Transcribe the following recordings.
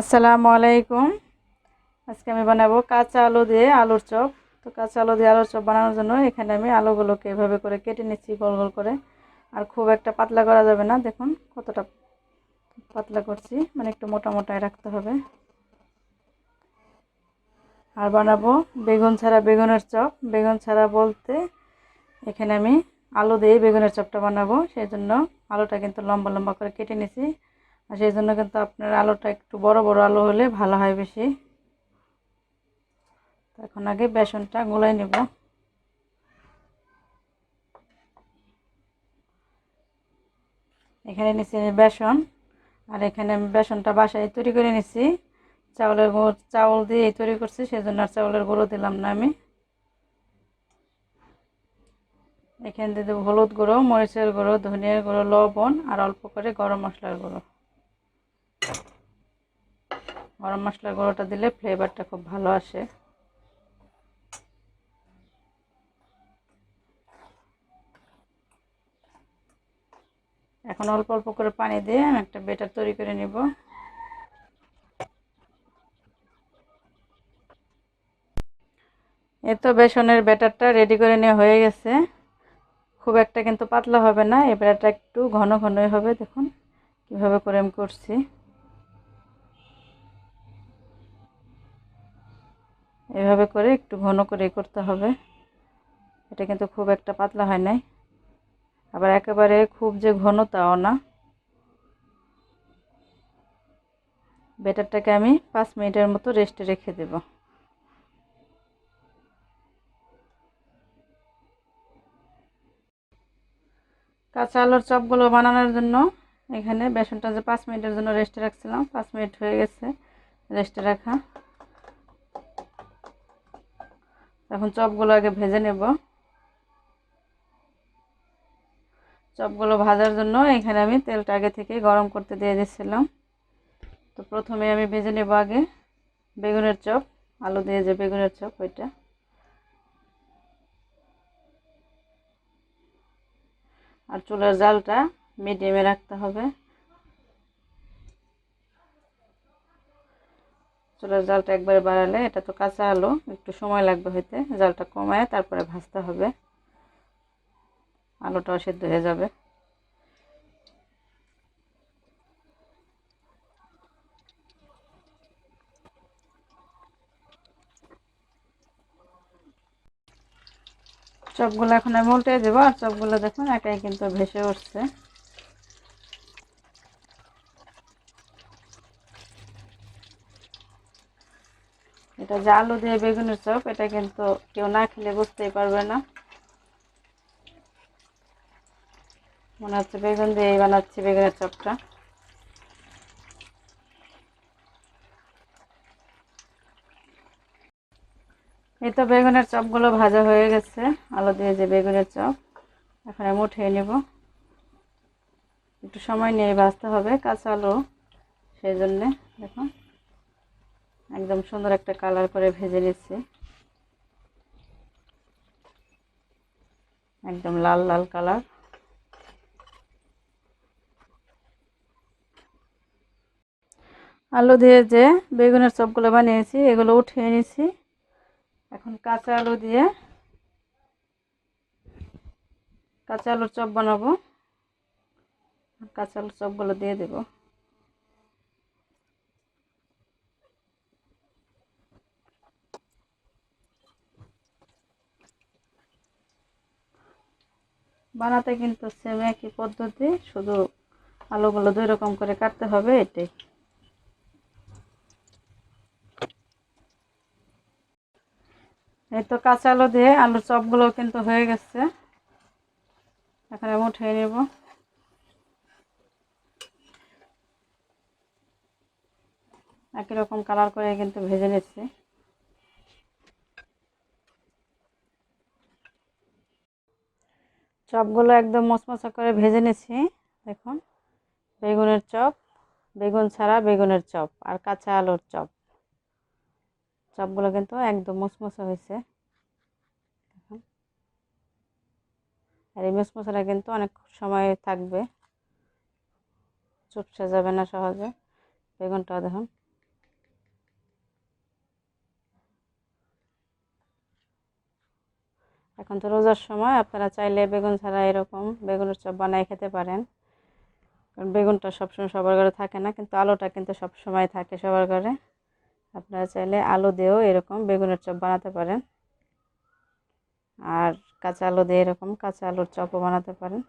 আসসালামু আলাইকুম। আজকে আমি বানাবো কাঁচা আলু দিয়ে আলুর চপ। তো কাঁচা আলু দিয়ে আলুর চপ বানানোর জন্য এখানে আমি আলুগুলোকে এভাবে করে কেটে নিচ্ছি গোল গোল করে। আর খুব একটা পাতলা করা যাবে না, দেখুন কতটা পাতলা করছি। মানে একটু মোটা মোটায় রাখতে হবে। আর বানাবো বেগুন ছাড়া বেগুনের চপ। বেগুন ছাড়া বলতে এখানে আমি আলু দিয়ে বেগুনের চপটা বানাবো। সেই জন্য আলুটা কিন্তু লম্বা লম্বা করে কেটে নিছি। আর সেই জন্য কিন্তু আপনার আলুটা একটু বড় বড় আলু হলে ভালো হয় বেশি। এখন আগে বেসনটা গোলাই নেব। এখানে নিচ্ছি বেসন, আর এখানে আমি বেসনটা বাসায় তৈরি করে নিচ্ছি। চাউলের গুঁড়ো চাউল দিয়ে তৈরি করছি সেই জন্য আর চাউলের গুঁড়ো দিলাম না আমি। এখানে দিয়ে দেবো হলুদ গুঁড়ো, মরিচের গুঁড়ো, ধনিয়ার গুঁড়ো, লবণ, আর অল্প করে গরম মশলার গুঁড়ো। গরম মশলার গুঁড়োটা দিলে ফ্লেভারটা খুব ভালো আসে। এখন অল্প অল্প করে পানি দিয়ে আমি একটা বেটার তৈরি করে নিব। এ তো বেসনের ব্যাটারটা রেডি করে নেওয়া হয়ে গেছে। খুব একটা কিন্তু পাতলা হবে না, এই ব্যাটারটা একটু ঘন ঘনই হবে, দেখুন কীভাবে করে আমি করছি। এভাবে করে একটু ঘন করে করতে হবে। এটা কিন্তু খুব একটা পাতলা হয় নাই। আবার একেবারে খুব যে ঘন তাও না। বেটারটাকে আমি পাঁচ মিনিটের মতো রেস্টে রেখে দেব। কাঁচা আলুর চপগুলো বানানোর জন্য এখানে বেসনটা যে পাঁচ মিনিটের জন্য রেস্টে রাখছিলাম, পাঁচ মিনিট হয়ে গেছে রেস্টে রাখা। এখন চপগুলো আগে ভেজে নেব। চপগুলো ভাজার জন্য এখানে আমি তেলটা আগে থেকে গরম করতে দিয়ে দিচ্ছিলাম তো প্রথমে আমি ভেজে নেব আগে বেগুনের চপ, আলু দিয়ে যে বেগুনের চপ ওইটা। আর চুলার জালটা মিডিয়ামে রাখতে হবে। চুলার জালটা একবারে বাড়ালে, এটা তো কাঁচা আলু, একটু সময় লাগবে হইতে, জালটা কমায় তারপরে ভাজতে হবে। আলুটাও সেদ্ধ হয়ে যাবে। চপগুলো এখন আমি উল্টে দেবো, আর চপগুলো দেখুন একাই কিন্তু ভেসে উঠছে। এটা যে আলু দিয়ে বেগুনের চপ, এটা কিন্তু কেউ না খেলে বুঝতেই পারবে না। মনে হচ্ছে বেগুন দিয়েই বানাচ্ছি বেগুনের চপটা। এই তো বেগুনের চপগুলো ভাজা হয়ে গেছে, আলু দিয়ে যে বেগুনের চপ, এখন আমি উঠিয়ে নেব। একটু সময় নিয়ে ভাজতে হবে কাঁচা আলু, সেই জন্যে দেখুন একদম সুন্দর একটা কালার করে ভেজে নিচ্ছি। একদম লাল লাল কালার। আলু দিয়ে যে বেগুনের চপগুলো বানিয়েছি, এগুলো উঠিয়ে নিয়েছি। এখন কাঁচা আলু দিয়ে কাঁচা আলুর চপ বানাবো। কাঁচা আলুর চপগুলো দিয়ে দেবো। বানাতে কিন্তু সেম একই পদ্ধতি, শুধু আলুগুলো দুই রকম করে কাটতে হবে, এটাই। এই তো কাঁচা আলু দিয়ে আলুর চপগুলো কিন্তু হয়ে গেছে। এখন আমি উঠিয়ে নেব। একই রকম কালার করে কিন্তু ভেজে নিচ্ছি। চপগুলো একদম মশমশা করে ভেজে নিয়েছি দেখুন, বেগুনের চপ, বেগুন ছাড়া বেগুনের চপ আর কাঁচা আলুর চপ। চপগুলো কিন্তু একদম মশমশা হয়েছে। আর এই মশমশাটা কিন্তু অনেক সময় থাকবে। চুপসে যাবে না সহজে। বেগুনটাও দেখুন। এখন তো রোজার সময়, আপনারা চাইলে বেগুন ছাড়া এরকম বেগুনের চপ বানায় খেতে পারেন। কারণ বেগুনটা সবসময় সবার ঘরে থাকে না, কিন্তু আলুটা কিন্তু সবসময় থাকে সবার ঘরে। আপনারা চাইলে আলু দিয়েও এরকম বেগুনের চপ বানাতে পারেন। আর কাঁচা আলু দিয়ে এরকম কাঁচা আলুর চপও বানাতে পারেন।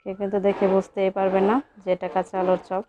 কেউ কিন্তু দেখে বুঝতেই পারবে না যে এটা কাঁচা আলুর চপ।